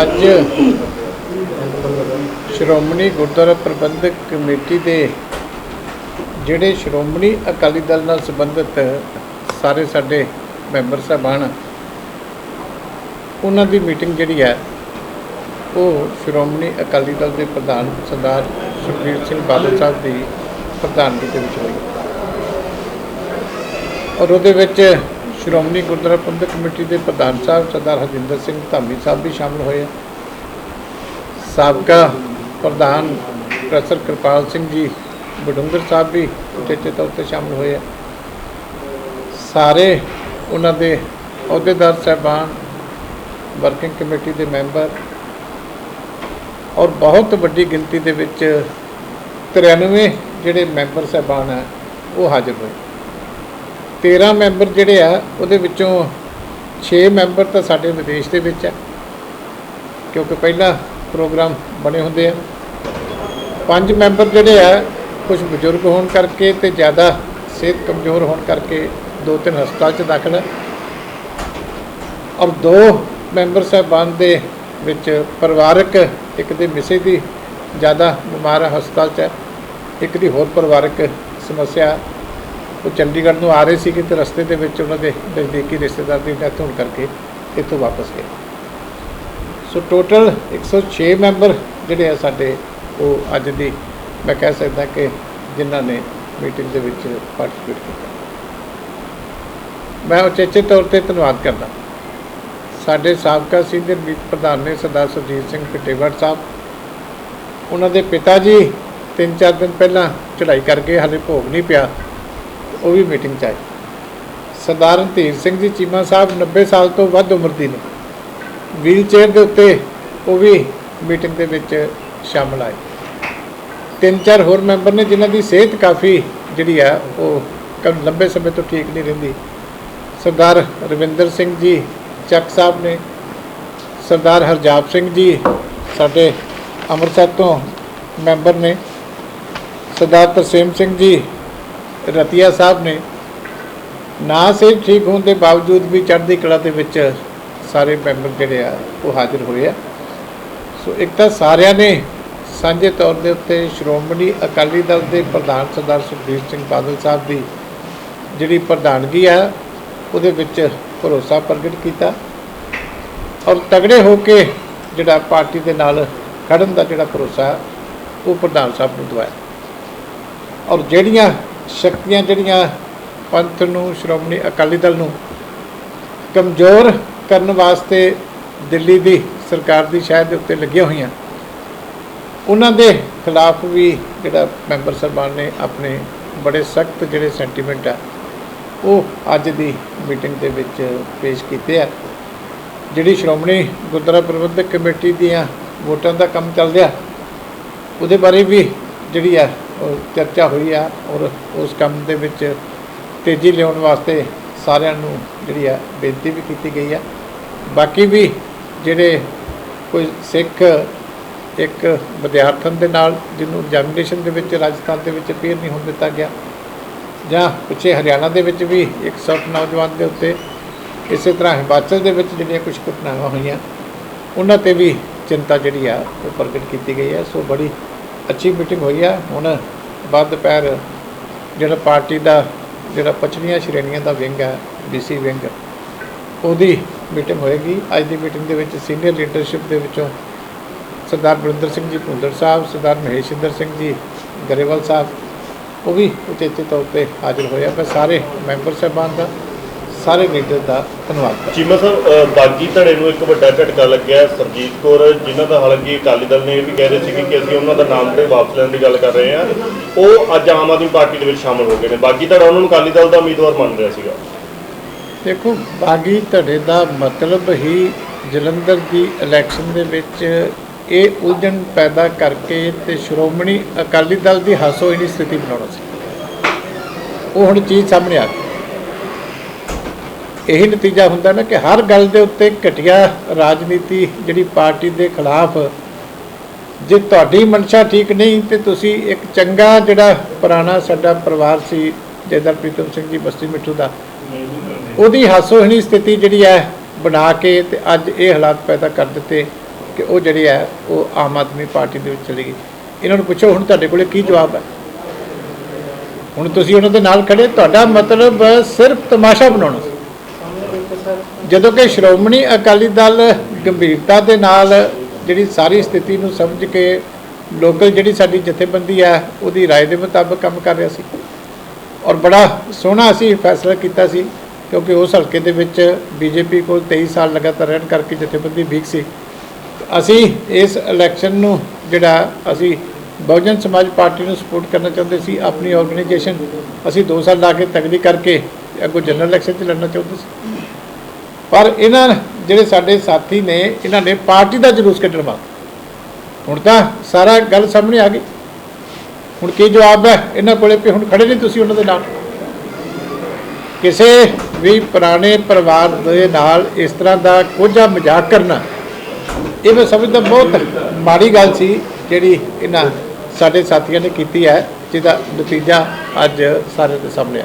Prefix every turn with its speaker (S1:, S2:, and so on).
S1: ਅੱਜ ਸ਼੍ਰੋਮਣੀ ਗੁਰਦੁਆਰਾ ਪ੍ਰਬੰਧਕ ਕਮੇਟੀ ਦੇ ਜਿਹੜੇ ਸ਼੍ਰੋਮਣੀ ਅਕਾਲੀ ਦਲ ਨਾਲ ਸੰਬੰਧਿਤ ਸਾਰੇ ਸਾਡੇ ਮੈਂਬਰ ਸਾਹਿਬਾਨ, ਉਹਨਾਂ ਦੀ ਮੀਟਿੰਗ ਜਿਹੜੀ ਹੈ, ਉਹ ਸ਼੍ਰੋਮਣੀ ਅਕਾਲੀ ਦਲ ਦੇ ਪ੍ਰਧਾਨ ਸਰਦਾਰ ਸੁਖਬੀਰ ਸਿੰਘ ਬਾਦਲ ਸਾਹਿਬ ਦੀ ਪ੍ਰਧਾਨਗੀ ਦੇ ਵਿੱਚ ਹੋਈ। ਔਰ ਉਹਦੇ ਵਿੱਚ ਸ਼੍ਰੋਮਣੀ ਗੁਰਦੁਆਰਾ ਪ੍ਰਬੰਧਕ ਕਮੇਟੀ ਦੇ ਪ੍ਰਧਾਨ ਸਾਹਿਬ ਸਰਦਾਰ ਹਰਜਿੰਦਰ ਸਿੰਘ ਧਾਮੀ ਸਾਹਿਬ ਵੀ ਸ਼ਾਮਲ ਹੋਏ ਸਾਬਕਾ ਪ੍ਰਧਾਨ ਪ੍ਰੋਫੈਸਰ ਕਿਰਪਾਲ ਸਿੰਘ ਜੀ, ਬਡੁੰਗਰ ਸਾਹਿਬ ਵੀ ਉਚੇਚੇ ਤੌਰ ਤੇ ਸ਼ਾਮਲ ਹੋਏ ਆ। ਸਾਰੇ ਉਹਨਾਂ ਦੇ ਅਹੁਦੇਦਾਰ ਸਾਹਿਬਾਨ, ਵਰਕਿੰਗ ਕਮੇਟੀ ਦੇ ਮੈਂਬਰ ਔਰ ਬਹੁਤ ਵੱਡੀ ਗਿਣਤੀ ਦੇ ਵਿੱਚ 93 ਜਿਹੜੇ ਮੈਂਬਰ ਸਾਹਿਬਾਨ ਆ, ਉਹ ਹਾਜ਼ਰ ਹੋਏ। 13 ਮੈਂਬਰ ਜਿਹੜੇ ਆ, ਉਹਦੇ ਵਿੱਚੋਂ 6 ਮੈਂਬਰ ਤਾਂ ਸਾਡੇ ਵਿਦੇਸ਼ ਦੇ ਵਿੱਚ ਆ, ਕਿਉਂਕਿ ਪਹਿਲਾ ਪ੍ਰੋਗਰਾਮ ਬਣੇ ਹੁੰਦੇ ਆ। ਪੰਜ ਮੈਂਬਰ ਜਿਹੜੇ ਆ, ਕੁਝ ਬਜ਼ੁਰਗ ਹੋਣ ਕਰਕੇ ਤੇ ਜ਼ਿਆਦਾ ਸਿਹਤ ਕਮਜ਼ੋਰ ਹੋਣ ਕਰਕੇ ਦੋ ਤਿੰਨ ਹਸਪਤਾਲ 'ਚ ਦਾਖਲ ਹੈ ਔਰ ਦੋ ਮੈਂਬਰ ਸਾਹਿਬਾਨ ਦੇ ਵਿੱਚ ਪਰਿਵਾਰਕ, ਇੱਕ ਦੇ ਮਿਸੇ ਦੀ ਜ਼ਿਆਦਾ ਬਿਮਾਰ ਹਸਪਤਾਲ 'ਚ ਹੈ ਇੱਕ ਦੀ ਹੋਰ ਪਰਿਵਾਰਕ ਸਮੱਸਿਆ ਉਹ ਚੰਡੀਗੜ੍ਹ ਨੂੰ ਆ ਰਹੇ ਸੀ ਕਿ ਤੇ ਰਸਤੇ ਦੇ ਵਿੱਚ ਉਹਨਾਂ ਦੇ ਨਜ਼ਦੀਕੀ ਰਿਸ਼ਤੇਦਾਰ ਦੀ ਡੈਥ ਹੋਣ ਕਰਕੇ ਇੱਥੋਂ ਵਾਪਸ ਗਏ। ਸੋ ਟੋਟਲ 106 ਮੈਂਬਰ ਜਿਹੜੇ ਆ ਸਾਡੇ, ਉਹ ਅੱਜ ਦੀ ਮੈਂ ਕਹਿ ਸਕਦਾ ਕਿ ਜਿਨ੍ਹਾਂ ਨੇ ਮੀਟਿੰਗ ਦੇ ਵਿੱਚ ਪਾਰਟਿਸਿਪੇਟ ਕੀਤਾ। ਮੈਂ ਉਚੇਚੇ ਤੌਰ ਤੇ ਧੰਨਵਾਦ ਕਰਦਾ। ਸਾਡੇ ਸਾਬਕਾ ਸੀਨੀਅਰ ਮੀਤ ਪ੍ਰਧਾਨ ਨੇ ਸਰਦਾਰ ਸੁਰਜੀਤ ਸਿੰਘ ਪਟੇਵੜ ਸਾਹਿਬ, ਉਹਨਾਂ ਦੇ ਪਿਤਾ ਜੀ ਤਿੰਨ ਚਾਰ ਦਿਨ ਪਹਿਲਾਂ ਚੜ੍ਹਾਈ ਕਰਕੇ ਹਾਲੇ ਭੋਗ ਨਹੀਂ ਪਿਆ। ਉਹ ਵੀ ਮੀਟਿੰਗ 'ਚ ਆਏ। ਸਰਦਾਰ ਰਣਧੀਰ ਸਿੰਘ ਜੀ ਚੀਮਾ ਸਾਹਿਬ 90 ਸਾਲ ਤੋਂ ਵੱਧ ਉਮਰ ਦੀ ਨੇ। ਵੀਲ ਚੇਅਰ ਦੇ ਉੱਤੇ ਉਹ ਵੀ ਮੀਟਿੰਗ ਦੇ ਵਿੱਚ ਸ਼ਾਮਲ ਆਏ। ਤਿੰਨ ਚਾਰ ਹੋਰ ਮੈਂਬਰ ਨੇ ਜਿਨ੍ਹਾਂ ਦੀ ਸਿਹਤ ਕਾਫੀ ਜਿਹੜੀ ਆ, ਉਹ ਕਮ ਲੰਬੇ ਸਮੇਂ ਤੋਂ ਠੀਕ ਨਹੀਂ ਰਹਿੰਦੀ। ਸਰਦਾਰ ਰਵਿੰਦਰ ਸਿੰਘ ਜੀ ਚੱਕ ਸਾਹਿਬ ਨੇ, ਸਰਦਾਰ ਹਰਜਾਪ ਸਿੰਘ ਜੀ ਸਾਡੇ ਅੰਮ੍ਰਿਤਸਰ ਤੋਂ ਮੈਂਬਰ ਨੇ, ਸਰਦਾਰ ਤਰਸੇਮ ਸਿੰਘ ਜੀ ਰਤੀਆ ਸਾਹਿਬ ਨੇ ਨਾ ਸਿਹਤ ਠੀਕ ਹੋਣ ਦੇ ਬਾਵਜੂਦ ਵੀ ਚੜ੍ਹਦੀ ਕਲਾ ਦੇ ਵਿੱਚ ਸਾਰੇ ਮੈਂਬਰ ਜਿਹੜੇ ਆ, ਉਹ ਹਾਜ਼ਰ ਹੋਏ ਆ। ਸੋ ਇੱਕ ਤਾਂ ਸਾਰਿਆਂ ਨੇ ਸਾਂਝੇ ਤੌਰ ਦੇ ਉੱਤੇ ਸ਼੍ਰੋਮਣੀ ਅਕਾਲੀ ਦਲ ਦੇ ਪ੍ਰਧਾਨ ਸਰਦਾਰ ਸੁਖਬੀਰ ਸਿੰਘ ਬਾਦਲ ਸਾਹਿਬ ਦੀ ਜਿਹੜੀ ਪ੍ਰਧਾਨਗੀ ਆ, ਉਹਦੇ ਵਿੱਚ ਭਰੋਸਾ ਪ੍ਰਗਟ ਕੀਤਾ ਔਰ ਤਗੜੇ ਹੋ ਕੇ ਜਿਹੜਾ ਪਾਰਟੀ ਦੇ ਨਾਲ ਖੜਨ ਦਾ ਜਿਹੜਾ ਭਰੋਸਾ, ਉਹ ਪ੍ਰਧਾਨ ਸਾਹਿਬ ਨੂੰ ਦਵਾਇਆ। ਔਰ ਜਿਹੜੀਆਂ ਸ਼ਕਤੀਆਂ ਜਿਹੜੀਆਂ ਪੰਥ ਨੂੰ, ਸ਼੍ਰੋਮਣੀ ਅਕਾਲੀ ਦਲ ਨੂੰ ਕਮਜ਼ੋਰ ਕਰਨ ਵਾਸਤੇ ਦਿੱਲੀ ਦੀ ਸਰਕਾਰ ਦੀ ਸ਼ਾਇਦ ਦੇ ਉੱਤੇ ਲੱਗੀਆਂ ਹੋਈਆਂ। ਉਹਨਾਂ ਦੇ ਖਿਲਾਫ ਵੀ ਜਿਹੜਾ ਮੈਂਬਰ ਸਰਬਾਨ ਨੇ ਆਪਣੇ ਬੜੇ ਸਖਤ ਜਿਹੜੇ ਸੈਂਟੀਮੈਂਟ ਆ, ਉਹ ਅੱਜ ਦੀ ਮੀਟਿੰਗ ਦੇ ਵਿੱਚ ਪੇਸ਼ ਕੀਤੇ ਆ। ਜਿਹੜੀ ਸ਼੍ਰੋਮਣੀ ਗੁਰਦੁਆਰਾ ਪ੍ਰਬੰਧਕ ਕਮੇਟੀ ਦੀਆਂ ਵੋਟਾਂ ਦਾ ਕੰਮ ਚੱਲ ਰਿਹਾ, ਉਹਦੇ ਬਾਰੇ ਵੀ ਜਿਹੜੀ ਆ ਚਰਚਾ ਹੋਈ ਆ ਔਰ ਉਸ ਕੰਮ ਦੇ ਵਿੱਚ ਤੇਜ਼ੀ ਲਿਆਉਣ ਵਾਸਤੇ ਸਾਰਿਆਂ ਨੂੰ ਜਿਹੜੀ ਆ ਬੇਨਤੀ ਵੀ ਕੀਤੀ ਗਈ ਆ। ਬਾਕੀ ਵੀ ਜਿਹੜੇ ਕੋਈ ਸਿੱਖ ਇੱਕ ਵਿਦਿਆਰਥਣ ਦੇ ਨਾਲ ਜਿਹਨੂੰ ਐਗਜ਼ਾਮੀਨੇਸ਼ਨ ਦੇ ਵਿੱਚ ਰਾਜਸਥਾਨ ਦੇ ਵਿੱਚ ਅਪੀਅਰ ਨਹੀਂ ਹੋਣ ਦਿੱਤਾ ਗਿਆ ਜਾਂ ਪਿੱਛੇ ਹਰਿਆਣਾ ਦੇ ਵਿੱਚ ਵੀ ਇੱਕ ਸੌ ਨੌਜਵਾਨ ਦੇ ਉੱਤੇ ਇਸੇ ਤਰ੍ਹਾਂ ਹਿਮਾਚਲ ਦੇ ਵਿੱਚ ਜਿਹੜੀਆਂ ਕੁਝ ਘਟਨਾਵਾਂ ਹੋਈਆਂ, ਉਹਨਾਂ ਤੇ ਵੀ ਚਿੰਤਾ ਜਿਹੜੀ ਆ ਉਹ ਪ੍ਰਗਟ ਕੀਤੀ ਗਈ ਹੈ। ਸੋ ਬੜੀ ਅੱਛੀ ਮੀਟਿੰਗ ਹੋਈ ਆ, ਹੁਣ ਬਾਅਦ ਦੁਪਹਿਰ ਜਿਹੜਾ ਪਾਰਟੀ ਦਾ, ਜਿਹੜਾ ਪਛੜੀਆਂ ਸ਼੍ਰੇਣੀਆਂ ਦਾ ਵਿੰਗ ਹੈ ਬੀਸੀ ਵਿੰਗ, ਉਹਦੀ ਮੀਟਿੰਗ ਹੋਏਗੀ। ਅੱਜ ਦੀ ਮੀਟਿੰਗ ਦੇ ਵਿੱਚ ਸੀਨੀਅਰ ਲੀਡਰਸ਼ਿਪ ਦੇ ਵਿੱਚੋਂ ਸਰਦਾਰ ਬਰਿੰਦਰ ਸਿੰਘ ਜੀ ਭੁੰਦੜ ਸਾਹਿਬ, ਸਰਦਾਰ ਮਹੇਸ਼ਿੰਦਰ ਸਿੰਘ ਜੀ, ਗਰੇਵਾਲ ਸਾਹਿਬ, ਉਹ ਵੀ ਉਚੇਚੇ ਤੌਰ ਤੇ ਹਾਜ਼ਰ ਹੋਇਆ ਆ। ਮੈਂ ਸਾਰੇ ਮੈਂਬਰ ਸਾਹਿਬਾਨ ਦਾ ਸਾਰੇ ਲੀਡਰ ਦਾ ਧੰਨਵਾਦ ਕਰਦਾ
S2: ਚੀਮਾ ਸਾਹਿਬ ਅ, ਬਾਗੀ ਧੜੇ ਨੂੰ ਇੱਕ ਵੱਡਾ ਝਟਕਾ ਲੱਗਿਆ ਸਰਜੀਤ ਕੌਰ ਜਿਨ੍ਹਾਂ ਦਾ ਹਾਲਾਂਕਿ ਅਕਾਲੀ ਦਲ ਨੇ ਇਹ ਵੀ ਕਹਿ ਰਹੇ ਸੀ ਕਿ ਅਸੀਂ ਉਹਨਾਂ ਦਾ ਨਾਮ ਤੇ ਵਾਪਸ ਲੈਣ ਦੀ ਗੱਲ ਕਰ ਰਹੇ ਹਾਂ ਉਹ ਅੱਜ ਆਮ ਆਦਮੀ ਪਾਰਟੀ ਦੇ ਵਿੱਚ ਸ਼ਾਮਲ ਹੋ ਗਏ ਨੇ। ਬਾਗੀ ਧੜਾ ਉਹਨਾਂ ਨੂੰ ਅਕਾਲੀ ਦਲ ਦਾ ਉਮੀਦਵਾਰ ਮੰਨ ਰਿਹਾ ਸੀਗਾ।
S1: ਦੇਖੋ ਬਾਗੀ ਧੜੇ ਦਾ ਮਤਲਬ ਹੀ ਜਲੰਧਰ ਦੀ ਇਲੈਕਸ਼ਨ ਦੇ ਵਿੱਚ ਇਹ ਉਲਝਣ ਪੈਦਾ ਕਰਕੇ ਤੇ ਸ਼੍ਰੋਮਣੀ ਅਕਾਲੀ ਦਲ ਦੀ ਹਾਸੋਹੀਣੀ ਸਥਿਤੀ ਬਣਾਉਣਾ ਸੀ। ਉਹ ਹੁਣ ਚੀਜ਼ ਸਾਹਮਣੇ ਆ ਗਈ। ਇਹੀ ਨਤੀਜਾ ਹੁੰਦਾ ਨਾ ਕਿ ਹਰ ਗੱਲ ਦੇ ਉੱਤੇ ਘਟੀਆ ਰਾਜਨੀਤੀ ਜਿਹੜੀ ਪਾਰਟੀ ਦੇ ਖਿਲਾਫ ਜੇ ਤੁਹਾਡੀ ਮਨਸ਼ਾ ਠੀਕ ਨਹੀਂ ਤੇ ਤੁਸੀਂ ਇੱਕ ਚੰਗਾ ਜਿਹੜਾ ਪੁਰਾਣਾ ਸਾਡਾ ਪਰਿਵਾਰ ਸੀ, ਜੈਦਰ ਪ੍ਰੀਤਮ ਸਿੰਘ ਜੀ, ਬਸਤੀ ਮਿੱਠੂ ਦਾ, ਉਹਦੀ ਹਾਸੋਹੀਣੀ ਸਥਿਤੀ ਜਿਹੜੀ ਹੈ ਬਣਾ ਕੇ ਤੇ ਅੱਜ ਇਹ ਹਾਲਾਤ ਪੈਦਾ ਕਰ ਦਿੱਤੇ ਕਿ ਉਹ ਜਿਹੜੀ ਹੈ, ਉਹ ਆਮ ਆਦਮੀ ਪਾਰਟੀ ਦੇ ਵਿੱਚ ਚਲੀ ਗਈ। ਇਹਨਾਂ ਨੂੰ ਪੁੱਛੋ, ਹੁਣ ਤੁਹਾਡੇ ਕੋਲੇ ਕੀ ਜਵਾਬ ਹੈ? ਹੁਣ ਤੁਸੀਂ ਉਹਨਾਂ ਦੇ ਨਾਲ ਖੜੇ ਤੁਹਾਡਾ ਮਤਲਬ ਸਿਰਫ ਤਮਾਸ਼ਾ ਬਣਾਉਣਾ ਜਦੋਂ ਕਿ ਸ਼੍ਰੋਮਣੀ ਅਕਾਲੀ ਦਲ ਗੰਭੀਰਤਾ ਦੇ ਨਾਲ ਜਿਹੜੀ ਸਾਰੀ ਸਥਿਤੀ ਨੂੰ ਸਮਝ ਕੇ ਲੋਕਲ ਜਿਹੜੀ ਸਾਡੀ ਜਥੇਬੰਦੀ ਆ ਉਹਦੀ رائے ਦੇ ਮੁਤਾਬਕ ਕੰਮ ਕਰ ਰਿਹਾ ਸੀ ਔਰ ਬੜਾ ਸੋਹਣਾ ਅਸੀਂ ਫੈਸਲਾ ਕੀਤਾ ਸੀ ਕਿਉਂਕਿ ਉਸ ਹਲਕੇ ਦੇ ਵਿੱਚ ਬੀਜੇਪੀ ਕੋਲ 23 ਸਾਲ ਲਗਾਤਾਰ ਰਹਿਣ ਕਰਕੇ ਜਥੇਬੰਦੀ ਵੀਕ ਸੀ ਅਸੀਂ ਇਸ ਇਲੈਕਸ਼ਨ ਨੂੰ ਜਿਹੜਾ ਅਸੀਂ ਬਹੁਜਨ ਸਮਾਜ ਪਾਰਟੀ ਨੂੰ ਸਪੋਰਟ ਕਰਨਾ ਚਾਹੁੰਦੇ ਸੀ ਆਪਣੀ ਆਰਗੇਨਾਈਜੇਸ਼ਨ ਅਸੀਂ 2 ਸਾਲ ਲਾ ਕੇ ਤਗੜੀ ਕਰਕੇ ਅੱਗੋਂ ਜਨਰਲ ਇਲੈਕਸ਼ਨ 'ਚ ਲੜਨਾ ਚਾਹੁੰਦੇ ਸੀ ਪਰ ਇਹਨਾਂ ਜਿਹੜੇ ਸਾਡੇ ਸਾਥੀ ਨੇ, ਇਹਨਾਂ ਨੇ ਪਾਰਟੀ ਦਾ ਜਲੂਸ ਕੱਢਣ ਵਾਸਤੇ। ਹੁਣ ਤਾਂ ਸਾਰਾ ਗੱਲ ਸਾਹਮਣੇ ਆ ਗਈ। ਹੁਣ ਕੀ ਜਵਾਬ ਹੈ? ਇਹਨਾਂ ਕੋਲੇ ਕਿ ਹੁਣ ਖੜੇ ਨਹੀਂ ਤੁਸੀਂ ਉਹਨਾਂ ਦੇ ਨਾਲ। ਕਿਸੇ ਵੀ ਪੁਰਾਣੇ ਪਰਿਵਾਰ ਦੇ ਨਾਲ ਇਸ ਤਰ੍ਹਾਂ ਦਾ ਕੋਝਾ ਮਜ਼ਾਕ ਕਰਨਾ, ਇਹ ਮੈਂ ਸਮਝਦਾ ਬਹੁਤ ਮਾੜੀ ਗੱਲ ਸੀ ਜਿਹੜੀ ਇਹਨਾਂ ਸਾਡੇ ਸਾਥੀਆਂ ਨੇ ਕੀਤੀ ਹੈ, ਜਿਹਦਾ ਨਤੀਜਾ ਅੱਜ ਸਾਰੇ ਦੇ ਸਾਹਮਣੇ ਆ।